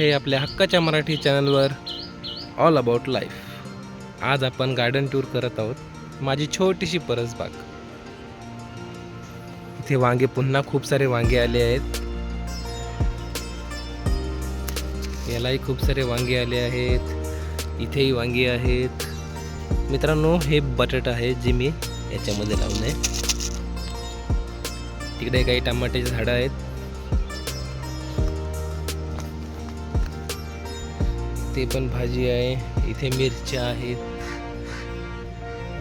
आहे आपल्या हक्काच्या मराठी चॅनलवर ऑल अबाउट लाईफ आज आपण गार्डन टूर करत आहोत माझी छोटीशी परसबाग. इथे वांगे पुन्हा खूप सारे वांगे आले आहेत. यालाही खूप सारे वांगे आले आहेत. इथेही वांगे आहेत. मित्रांनो हे बटाट आहे जे मी याच्यामध्ये लावलं आहे तिकडे काही टमाट्याची झाडं आहेत. ते पण भाजी आहे. इथे मिरच्या आहेत.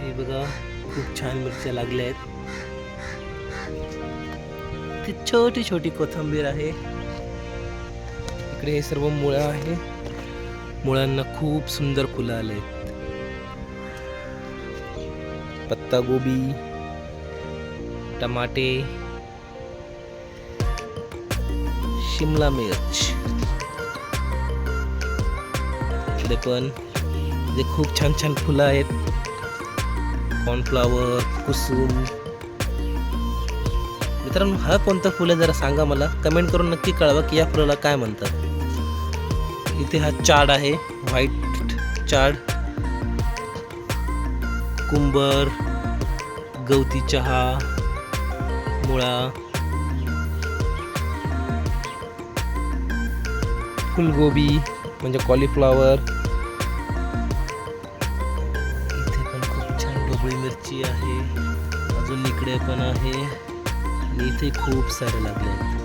हे बघा खूप छान मिरच्या लागल्या आहेत. ती छोटी छोटी कोथिंबीर आहे. इकडे हे सर्व मुळं आहे. मुळांना खूप सुंदर फुलं आले आहेत. पत्ता गोबी टमाटे शिमला मिर्च. इकडे पण. जे खूप छान छान फुलं आहेत. कॉर्नफ्लावर कुसुम मित्रांनो हा कोणतं फुलं जरा सांगा मला. कमेंट करून नक्की कळवा की या फुलाला काय म्हणतात. इथे हा चाड आहे. White Chad. कुंबर गवती चहा मुळा. फुलगोबी म्हणजे कॉलीफ्लॉवर मिरची आहे. अजून इकडे पण आहे. आणि इथे खूप सारे लागले आहेत.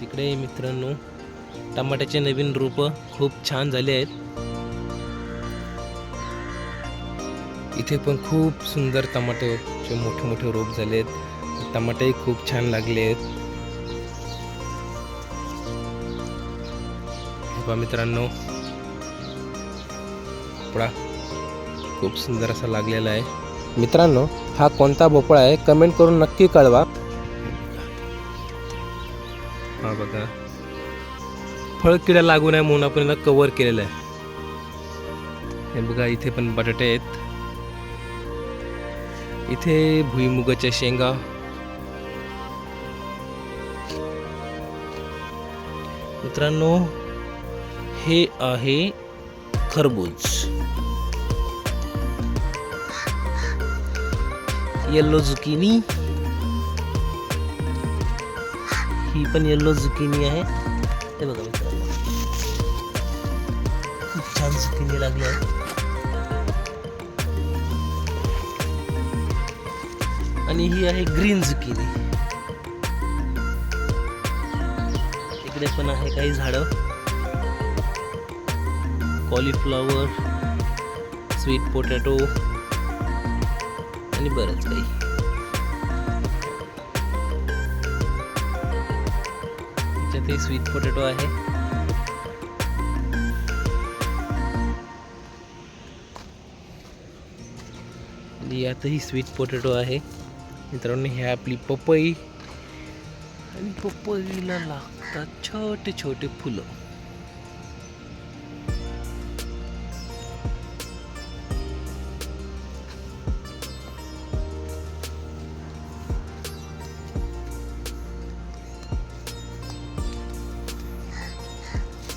तिकडे मित्रांनो टमाट्याचे नवीन रोपं खूप छान झाले आहेत. इथे पण खूप सुंदर टमाट्याचे मोठे मोठे रोप झाले आहेत टमाटेही खूप छान लागले आहेत. पहा मित्रांनो. भोपळा खूप सुंदर असा लागलेला आहे. मित्रांनो हा कोणता भोपळा आहे? कमेंट करून नक्की कळवा. हा बघा. फळ किडा लागू नये म्हणून आपण याला कव्हर केलेलं आहे. हे बघा इथे पण बटाटे आहेत. इथे भुईमुगाच्या शेंगा. मित्रांनो हे आहे खरबूज. येल्लो झुकिनी ही पण येल्लो झुकिनी आहे. ते बघा मित्रांनो. खूप छान झुकिनी लागली आहे. आणि ही आहे ग्रीन झुकिनी इकडे पण आहे काही झाडं. कॉलीफ्लॉवर स्वीट पोटॅटो आणि बरंच काही. ते स्वीट पोटॅटो आहे. आणि यातही स्वीट पोटॅटो आहे. मित्रांनो हे आपली पपई. आणि पपईला लागतात छोटे छोटे फुलं.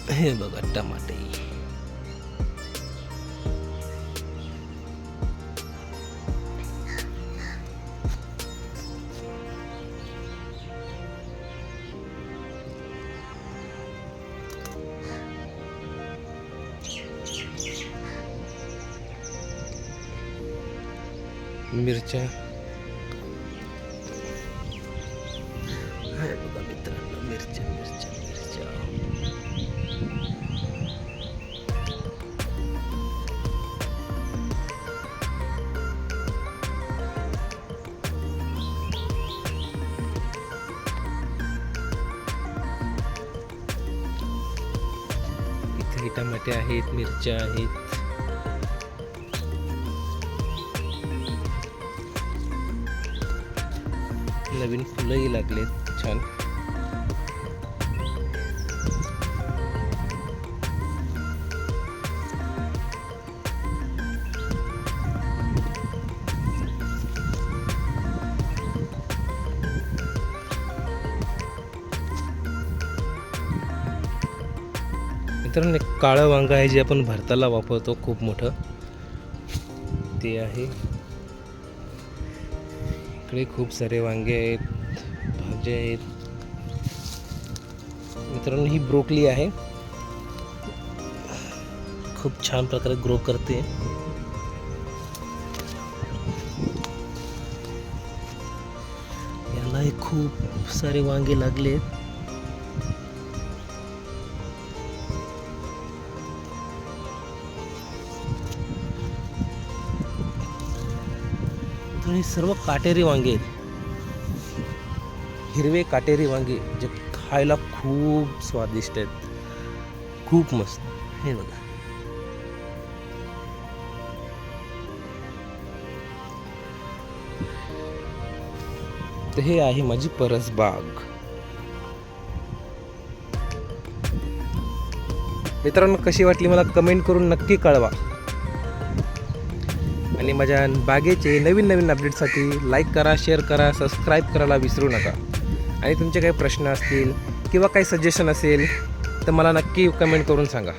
हे बघा टमाटे मिरच्या इथे टमाटे आहेत मिरच्या आहेत. नवीन फुलंही लागलेत छान. मित्रांनो एक काळं वांगं आहे जे आपण भरताला वापरतो खूप मोठं. ते आहे. इकडे खूप सारे वांगे आहेत भाज्या आहेत. मित्रांनो ही ब्रोकली आहे. खूप छान प्रकारे ग्रो करते. यालाही खूप सारे वांगे लागले आहेत. तर हे सर्व काटेरी वांगे आहेत. हिरवे काटेरी वांगे जे खायला खूप स्वादिष्ट आहेत. खूप मस्त. हे बघा. तर हे आहे माझी परसबाग मित्रांनो कशी वाटली मला कमेंट करून नक्की कळवा. आणि माझ्या बागेचे नवीन नवीन अपडेटसाठी लाईक करा शेअर करा सबस्क्राईब करायला विसरू नका. आणि तुमचे काही प्रश्न असतील किंवा काही सजेशन असेल तर मला नक्की कमेंट करून सांगा.